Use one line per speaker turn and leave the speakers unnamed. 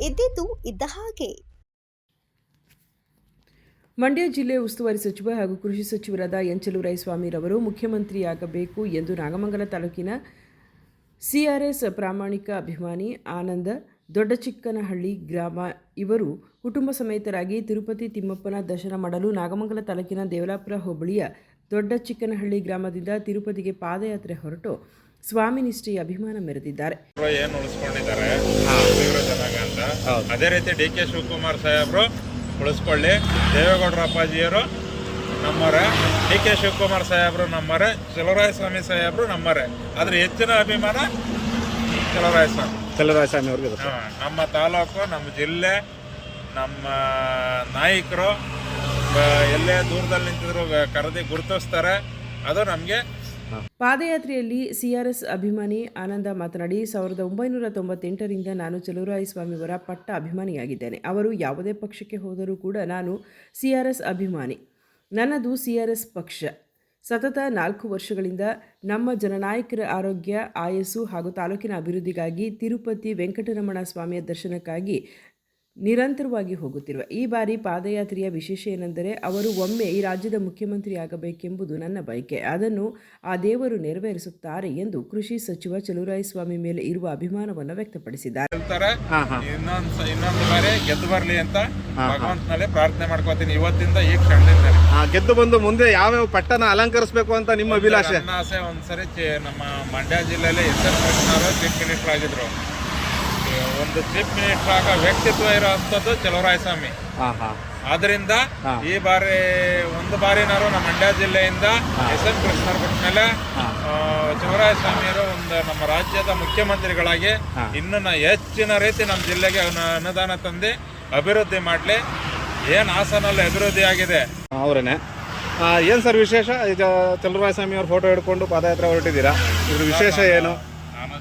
ಇದ್ದಿದ್ದು ಇದ್ದ ಹಾಗೆ.
ಮಂಡ್ಯ ಜಿಲ್ಲೆ ಉಸ್ತುವಾರಿ ಸಚಿವ ಹಾಗೂ ಕೃಷಿ ಸಚಿವರಾದ ಸ್ವಾಮಿರವರು ಮುಖ್ಯಮಂತ್ರಿಯಾಗಬೇಕು ಎಂದು ನಾಗಮಂಗಲ ತಾಲೂಕಿನ ಸಿಆರ್ಎಸ್ ಪ್ರಾಮಾಣಿಕ ಅಭಿಮಾನಿ ಆನಂದ ದೊಡ್ಡಚಿಕ್ಕನಹಳ್ಳಿ ಗ್ರಾಮ ಇವರು ಕುಟುಂಬ ಸಮೇತರಾಗಿ ತಿರುಪತಿ ತಿಮ್ಮಪ್ಪನ ದರ್ಶನ ಮಾಡಲು ನಾಗಮಂಗಲ ತಾಲೂಕಿನ ದೇವಲಾಪುರ ಹೋಬಳಿಯ ದೊಡ್ಡಚಿಕ್ಕನಹಳ್ಳಿ ಗ್ರಾಮದಿಂದ ತಿರುಪತಿಗೆ ಪಾದಯಾತ್ರೆ ಹೊರಟು ಸ್ವಾಮಿ ನಿಷ್ಠೆಯ ಅಭಿಮಾನ ಮೆರೆದಿದ್ದಾರೆ
ಅವರು ಏನ್ ಉಳಿಸ್ಕೊಂಡಿದ್ದಾರೆ ತೀವ್ರ ಜನಾಂಗ ಅಂತ ಅದೇ ರೀತಿ ಡಿ ಕೆ ಶಿವಕುಮಾರ್ ಸಾಹೇಬ್ರು ಉಳಿಸ್ಕೊಳ್ಳಿ. ದೇವೇಗೌಡರ ಅಪ್ಪಾಜಿಯವರು ನಮ್ಮರೇ. ಡಿ ಕೆ ಶಿವಕುಮಾರ್ ಸಾಹೇಬ್ರು ನಮ್ಮರೇ. ಚಲರಾಯ ಸ್ವಾಮಿ ಸಾಹೇಬ್ರು ನಮ್ಮರೆ. ಆದರೆ ಹೆಚ್ಚಿನ ಅಭಿಮಾನ ಚಲರಾಯ ಸ್ವಾಮಿ.
ಚಲರಾಯಸ್ವಾಮಿ ಅವ್ರಿಗೆ
ಹಾಂ ನಮ್ಮ ತಾಲೂಕು ನಮ್ಮ ಜಿಲ್ಲೆ ನಮ್ಮ ನಾಯಕರು ಎಲ್ಲೇ ದೂರದಲ್ಲಿ ನಿಂತಿದ್ರು ಕರೆದಿ ಗುರುತಿಸ್ತಾರೆ. ಅದು ನಮಗೆ
ಪಾದಯಾತ್ರೆಯಲ್ಲಿ ಸಿಆರ್ಎಸ್ ಅಭಿಮಾನಿ ಆನಂದ ಮಾತನಾಡಿ, ಸಾವಿರದ ಒಂಬೈನೂರ ತೊಂಬತ್ತೆಂಟರಿಂದ ನಾನು ಚಲುವರಾಯಸ್ವಾಮಿಯವರ ಪಟ್ಟ ಅಭಿಮಾನಿಯಾಗಿದ್ದೇನೆ. ಅವರು ಯಾವುದೇ ಪಕ್ಷಕ್ಕೆ ಹೋದರೂ ಕೂಡ ನಾನು ಸಿಆರ್ಎಸ್ ಅಭಿಮಾನಿ. ನನ್ನದು ಸಿಆರ್ಎಸ್ ಪಕ್ಷ. ಸತತ ನಾಲ್ಕು ವರ್ಷಗಳಿಂದ ನಮ್ಮ ಜನನಾಯಕರ ಆರೋಗ್ಯ, ಆಯಸ್ಸು ಹಾಗೂ ತಾಲೂಕಿನ ಅಭಿವೃದ್ಧಿಗಾಗಿ ತಿರುಪತಿ ವೆಂಕಟರಮಣ ಸ್ವಾಮಿಯ ದರ್ಶನಕ್ಕಾಗಿ ನಿರಂತರವಾಗಿ ಹೋಗುತ್ತಿರುವ. ಈ ಬಾರಿ ಪಾದಯಾತ್ರೆಯ ವಿಶೇಷ ಏನೆಂದರೆ ಅವರು ಒಮ್ಮೆ ಈ ರಾಜ್ಯದ ಮುಖ್ಯಮಂತ್ರಿ ಆಗಬೇಕೆಂಬುದು ನನ್ನ ಬಯಕೆ. ಅದನ್ನು ಆ ದೇವರು ನೆರವೇರಿಸುತ್ತಾರೆ ಎಂದು ಕೃಷಿ ಸಚಿವ ಚಲುರಾಯಸ್ವಾಮಿ ಮೇಲೆ ಇರುವ ಅಭಿಮಾನವನ್ನು ವ್ಯಕ್ತಪಡಿಸಿದ್ದಾರೆ.
ಇನ್ನೊಂದು ಬಾರಿ ಗೆದ್ದು ಬರಲಿ ಅಂತ ಭಗವಂತನಲ್ಲಿ ಪ್ರಾರ್ಥನೆ ಮಾಡ್ಕೋತೀನಿ. ಇವತ್ತಿಂದ ಈ ಕ್ಷಣದಿಂದ
ಗೆದ್ದು ಬಂದು ಮುಂದೆ ಯಾವ್ಯಾವ ಪಟ್ಟನ ಅಲಂಕರಿಸಬೇಕು ಅಂತ ನಿಮ್ಮ ಅಭಿಲಾಷೆ?
ನನ್ನ ಆಸೆ ಒಂದ್ಸರಿ ನಮ್ಮ ಮಂಡ್ಯ ಜಿಲ್ಲೆಯಲ್ಲಿ ಎಸ್ ಎನ್ ಚೀಫ್ ಮಿನಿಸ್ಟರ್ ಆಗಿದ್ರು ಒಂದು ಚೀಫ್ ಮಿನಿಸ್ಟರ್ ಆಗ ವ್ಯಕ್ತಿತ್ವ ಇರೋ ಅಂಥದ್ದು ಚಲುವರಾಯಸ್ವಾಮಿ
ಹಾ ಹಾ.
ಆದ್ರಿಂದ ಈ ಬಾರಿ ಒಂದು ಬಾರಿನಾರು ನಮ್ಮ ಮಂಡ್ಯ ಜಿಲ್ಲೆಯಿಂದ ಎಸ್ ಎನ್ ಕೃಷ್ಣರ್ ಬಿಟ್ಮೇಲೆ ಚಲುವರಾಯಸ್ವಾಮಿಯವರು ಒಂದು ನಮ್ಮ ರಾಜ್ಯದ ಮುಖ್ಯಮಂತ್ರಿಗಳಾಗಿ
ಇನ್ನನ್ನ
ಇನ್ನು ಹೆಚ್ಚಿನ ರೀತಿ ನಮ್ಮ ಜಿಲ್ಲೆಗೆ ಅನು- ಅನುದಾನ ತಂದು ಅಭಿವೃದ್ಧಿ ಮಾಡಲಿ. ಏನು ಹಾಸನಲ್ಲಿ ಅಭಿವೃದ್ಧಿ ಆಗಿದೆ?
ಅವರೇನೆ. ಏನು ಸರ್ ವಿಶೇಷ? ಚಲುವರಾಯ ಚಲರಾಯಸ್ವಾಮಿ ಅವ್ರ ಫೋಟೋ ಹಿಡ್ಕೊಂಡು ಪಾದಯಾತ್ರೆ ಹೊರಟಿದ್ದೀರಾ? ಇದ್ರ ವಿಶೇಷ ಏನು?